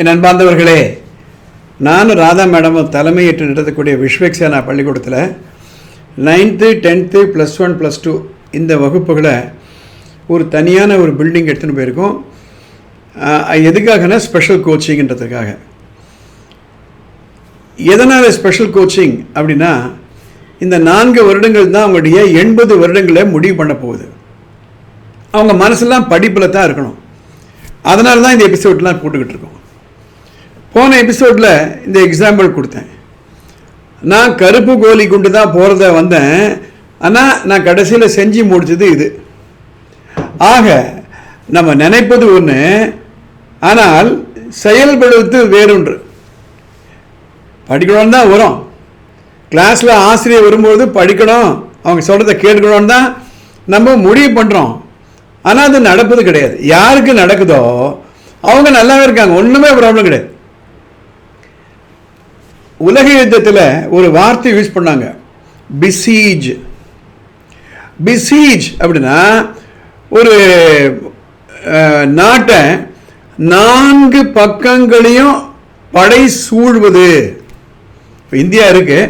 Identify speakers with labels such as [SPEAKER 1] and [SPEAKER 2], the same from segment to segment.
[SPEAKER 1] என் அன்பார்ந்தவர்களே நானும் ராதா மேடமும் தலைமையேற்று நடத்தக்கூடிய விஸ்வக்சேனா பள்ளிக்கூடத்தில் ninth tenth plus one plus two இந்த வகுப்புகளை ஒரு தனியான ஒரு பில்டிங் எடுத்துன்னு போயிருக்கோம். எதுக்காகனா ஸ்பெஷல் கோச்சிங்ன்றதுக்காக எதனால் ஸ்பெஷல் கோச்சிங் அப்படின்னா இந்த நான்கு வருடங்கள் தான் அவங்களுடைய எண்பது வருடங்களை முடிவு பண்ண போகுது. அவங்க மனசெல்லாம் படிப்பில் தான் இருக்கணும். அதனால தான் இந்த எபிசோட்லாம் போட்டுக்கிட்டு இருக்கோம். போன எபிசோடில் இந்த எக்ஸாம்பிள் கொடுத்தேன். நான் கருப்பு கோலி குண்டு தான் போகிறத வந்தேன். ஆனால் நான் கடைசியில் செஞ்சு முடிச்சது இது. ஆக நம்ம நினைப்பது ஒன்று ஆனால் செயல்படுவது வேறொன்று. படிக்கணும்னு தான் வரும். கிளாஸில் ஆசிரியர் வரும்போது படிக்கணும். அவங்க சொல்கிறத கேட்கணும்னு தான் நம்ம முடிவு பண்ணுறோம் ஆனால் அது நடப்பது கிடையாது. யாருக்கு நடக்குதோ அவங்க நல்லாவே இருக்காங்க. ஒன்றுமே ப்ராப்ளம் கிடையாது. உலக யுத்தத்தில் ஒரு வார்த்தை யூஸ் பண்ணாங்க. பிசீஜ் பிசீஜ் அப்படின்னா ஒரு நாட்டை நான்கு பக்கங்களையும் படை சூழ்வது. இந்தியா இருக்கு.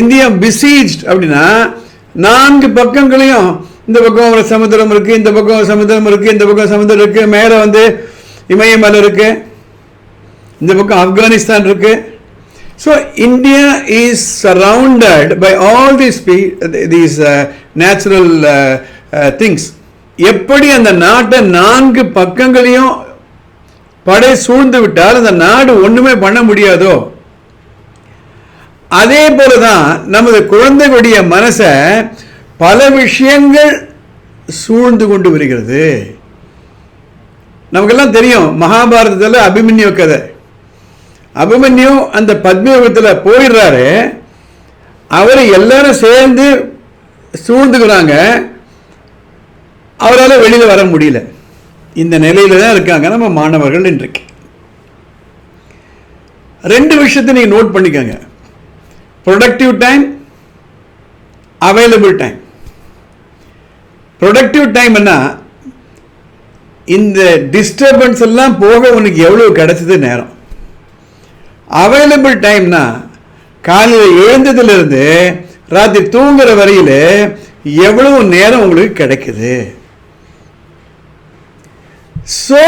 [SPEAKER 1] இந்தியா பிசீஜ் அப்படின்னா நான்கு பக்கங்களையும் இந்த பக்கம் ஒரு சமுத்திரம் இருக்கு இந்த பக்கம் சமுத்திரம் இருக்கு இந்த பக்கம் சமுதிரம் இருக்கு மேலே வந்து இமயமலை இருக்கு இந்த பக்கம் ஆப்கானிஸ்தான் இருக்குது இருக்கு so India is surrounded by all these natural these natural things எப்படி அந்த நாட்டை நான்கு பக்கங்களையும் படை சூழ்ந்து விட்டால் அந்த நாடு ஒன்றுமே பண்ண முடியாதோ? அதே போலதான் நமது குழந்தைகளுடைய மனசை பல விஷயங்கள் சூழ்ந்து கொண்டு வருகிறது. நமக்கெல்லாம் தெரியும் மகாபாரதத்தில் அபிமன்யு கதை. அபிமன்யு அந்த பத்மயுகத்தில் போயிடுறாரு. அவரை எல்லாரும் சேர்ந்து சூழ்ந்துக்கிறாங்க. அவரால் வெளியில் வர முடியல. இந்த நிலையில தான் இருக்காங்க நம்ம மாணவர்கள் இன்றைக்கு. ரெண்டு விஷயத்தை நீங்கள் நோட் பண்ணிக்கோங்க. Productive time available time productive time என்ன இந்த டிஸ்டர்பன்ஸ் எல்லாம் போக உனக்கு எவ்வளோ கிடைச்சது நேரம். அவைலபிள் டைம்னா காலையில் எழுந்ததுலேருந்து ராத்திரி தூங்குற வரையில் எவ்வளவு நேரம் உங்களுக்கு கிடைக்குது? So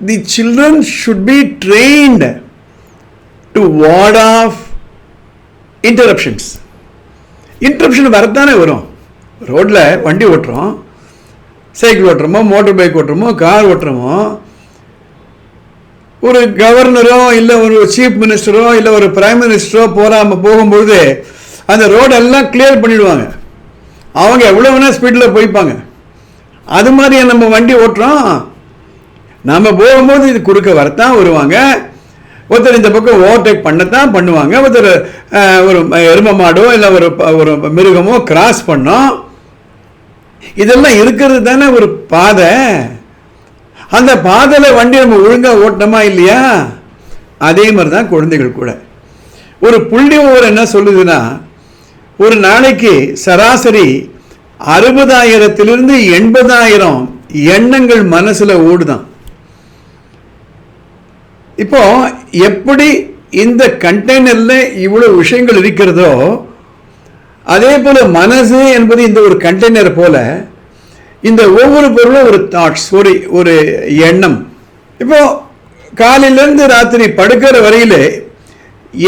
[SPEAKER 1] the children should be trained to ward off interruptions interruption வரத்தானே வரும். ரோட்டில் வண்டி ஓட்டுறோம் சைக்கிள் ஓட்டுறோமோ மோட்டர் பைக் ஓட்டுறோமோ கார் ஓட்டுறோமோ ஒரு கவர்னரோ இல்லை ஒரு சீஃப் மினிஸ்டரோ இல்லை ஒரு பிரைம் மினிஸ்டரோ போகாம போகும்பொழுது அந்த ரோடெல்லாம் கிளியர் பண்ணிடுவாங்க. அவங்க எவ்வளோ வேணால் ஸ்பீடில் போய்ப்பாங்க. அது மாதிரி நம்ம வண்டி ஓட்டுறோம். நம்ம போகும்போது இது குறுக்க வரத்தான் வருவாங்க. ஒருத்தர் இந்த பக்கம் ஓவர்டேக் பண்ணத்தான் பண்ணுவாங்க. ஒருத்தர் ஒரு எரும மாடோ இல்லை ஒரு ப- ஒரு மிருகமோ கிராஸ் பண்ணோம். இதெல்லாம் இருக்கிறது தானே ஒரு பாதை. அந்த பாதையில் வண்டி நம்ம ஒழுங்காக ஓட்டணுமா இல்லையா? அதே மாதிரி தான் குழந்தைகள் கூட. ஒரு புள்ளி ஓவர் என்ன சொல்லுதுன்னா ஒரு நாளைக்கு சராசரி அறுபதாயிரத்திலிருந்து எண்பதாயிரம் எண்ணங்கள் மனசில் ஓடுதான். இப்போ எப்படி இந்த கண்டெய்னரில் இவ்வளோ விஷயங்கள் இருக்கிறதோ அதே போல் மனசு என்பது இந்த ஒரு கண்டெய்னர் போல் இந்த ஒவ்வொரு பொருளும் ஒரு தாட்ஸ் ஒரு ஒரு எண்ணம். இப்போ காலையிலேருந்து ராத்திரி படுக்கிற வரையில்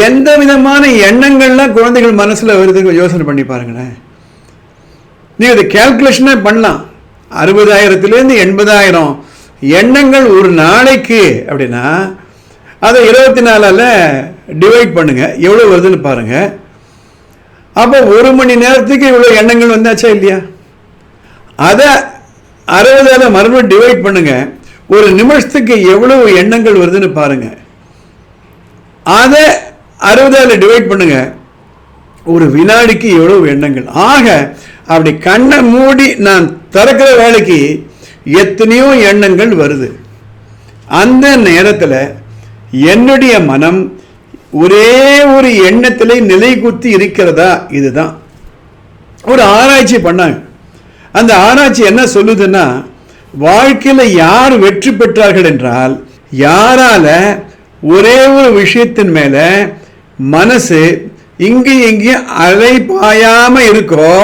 [SPEAKER 1] எந்த விதமான எண்ணங்கள்லாம் குழந்தைகள் மனசில் வருதுங்க யோசனை பண்ணி பாருங்களேன். நீங்கள் அதை கேல்குலேஷனே பண்ணலாம். அறுபதாயிரத்துலேருந்து எண்பதாயிரம் எண்ணங்கள் ஒரு நாளைக்கு அப்படின்னா அதை இருபத்தி நாலால் டிவைட் பண்ணுங்கள் எவ்வளோ வருதுன்னு பாருங்கள் அப்போ ஒரு மணி நேரத்துக்கு இவ்வளோ எண்ணங்கள் வந்தாச்சா இல்லையா? அதை அறுபதால் மறுபடியும் டிவைட் பண்ணுங்க. ஒரு நிமிஷத்துக்கு எவ்வளவு எண்ணங்கள் வருதுன்னு பாருங்க. அதை அறுபதால் டிவைட் பண்ணுங்க. ஒரு வினாடிக்கு எவ்வளவு எண்ணங்கள்? ஆக அப்படி கண்ணை மூடி நான் திறக்கிற வேலைக்கு எத்தனையோ எண்ணங்கள் வருது. அந்த நேரத்தில் என்னுடைய மனம் ஒரே ஒரு எண்ணத்திலே நிலை குத்தி இருக்கிறதா? இதுதான். ஒரு ஆராய்ச்சி பண்ணாங்க. அந்த ஆராய்ச்சி என்ன சொல்லுதுன்னா வாழ்க்கையில் யார் வெற்றி பெற்றார்கள் என்றால் யாரால ஒரே ஒரு விஷயத்தின் மேல மனசு இங்கேயும் இங்கேயும் அலைபாயாம இருக்கோ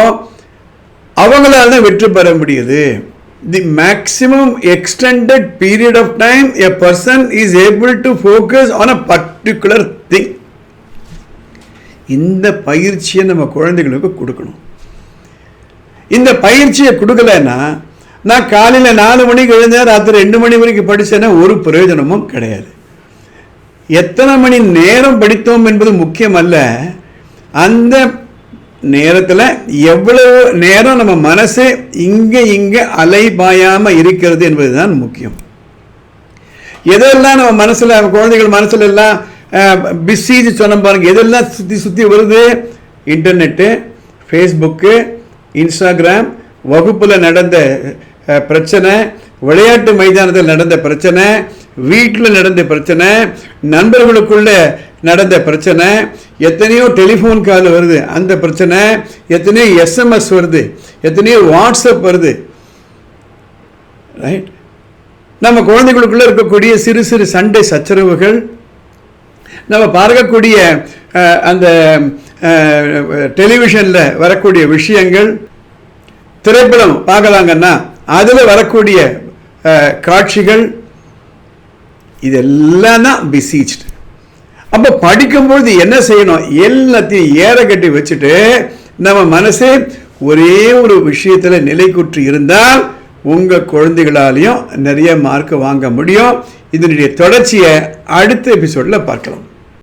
[SPEAKER 1] அவங்களால தான் வெற்றி பெற முடியுது. The maximum extended period of time a person is able to focus on a particular thing இந்த பயிற்சியை நம்ம குழந்தைகளுக்கு கொடுக்கணும். இந்த பயிற்சியை கொடுக்கலன்னா நான் காலையில் நாலு மணிக்கு எழுந்தேன் ராத்திரி ரெண்டு மணி வரைக்கும் படித்தேன்னா ஒரு பிரயோஜனமும் கிடையாது. எத்தனை மணி நேரம் படித்தோம் என்பது முக்கியம் அல்ல அந்த நேரத்தில் எவ்வளவு நேரம் நம்ம மனசு இங்கே இங்கே அலைபாயாமல் இருக்கிறது என்பது தான் முக்கியம். எதெல்லாம் நம்ம மனசில் குழந்தைகள் மனசில் எல்லாம் பிஸின்னு சொன்ன பாருங்கள் எதெல்லாம் சுற்றி சுற்றி வருது? இன்டர்நெட்டு ஃபேஸ்புக்கு இன்ஸ்டாகிராம் வகுப்பில் நடந்த பிரச்சனை விளையாட்டு மைதானத்தில் நடந்த பிரச்சனை வீட்டில் நடந்த பிரச்சனை நண்பர்களுக்குள்ளே நடந்த பிரச்சனை எத்தனையோ டெலிஃபோன் கால் வருது அந்த பிரச்சனை எத்தனையோ எஸ்எம்எஸ் வருது எத்தனையோ வாட்ஸ்அப் வருது. ரைட் நம்ம குழந்தைகளுக்குள்ளே இருக்கக்கூடிய சிறு சிறு சண்டை சச்சரவுகள் நம்ம பார்க்கக்கூடிய அந்த டெலிவிஷனில் வரக்கூடிய விஷயங்கள் திரைப்படம் பார்க்கலாங்கன்னா அதில் வரக்கூடிய காட்சிகள் இதெல்லாம் தான் பிசீச்டு அப்போ படிக்கும்பொழுது என்ன செய்யணும்? எல்லாத்தையும் ஏற கட்டி வச்சுட்டு நம்ம மனசே ஒரே ஒரு விஷயத்தில் நிலைக்குற்று இருந்தால் உங்கள் குழந்தைகளாலையும் நிறைய மார்க் வாங்க முடியும். இதனுடைய தொடர்ச்சியை அடுத்த எபிசோடில் பார்க்கலாம்.